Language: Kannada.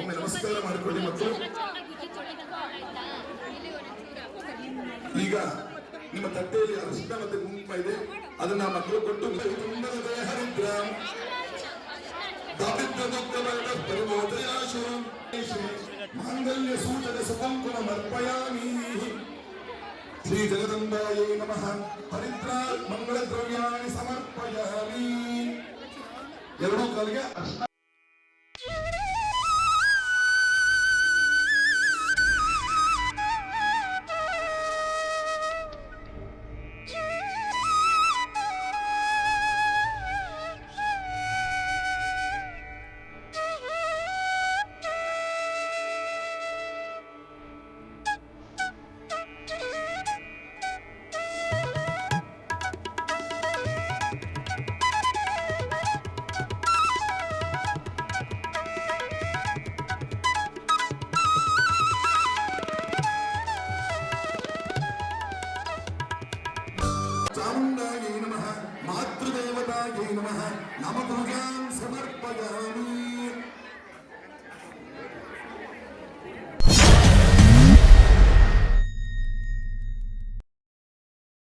ಒಮ್ಮೆ ನಮಸ್ಕಾರ ಮಾಡಿಕೊಳ್ಳಿ ಮತ್ತು ಈಗ ನಿಮ್ಮ ತಟ್ಟೆಯಲ್ಲಿ ಅರಿಶಿನ ಮತ್ತೆ ಕುಂಕುಮ ಇದೆ. ಅದನ್ನ ಮಕ್ಕಳು ಕೊಟ್ಟು ಹರಿದ್ರ ಮಾಂಗಲ್ಯ ಸೂಚನೆ ಸುಕಂಕುಮ ಮರ್ಪಯಾಮಿ. ಶ್ರೀ ಜಗದಂಬಾಯೇ ನಮಃ. ಹರಿದ್ರ ಮಂಗಳ ದ್ರವ್ಯಾಣಿ ಸಮರ್ಪಯಾಮಿ. ಎರಡೂ ಕಾಲಿಗೆ ಅರ್ಶಿನ ಚಾಮುಂಡಾಯೈ ನಮಃ ಮಾತೃದೇವತಾಯೈ ನಮಃ ನಮಪೂಜಾಂ ಸಮರ್ಪಯಾಮಿ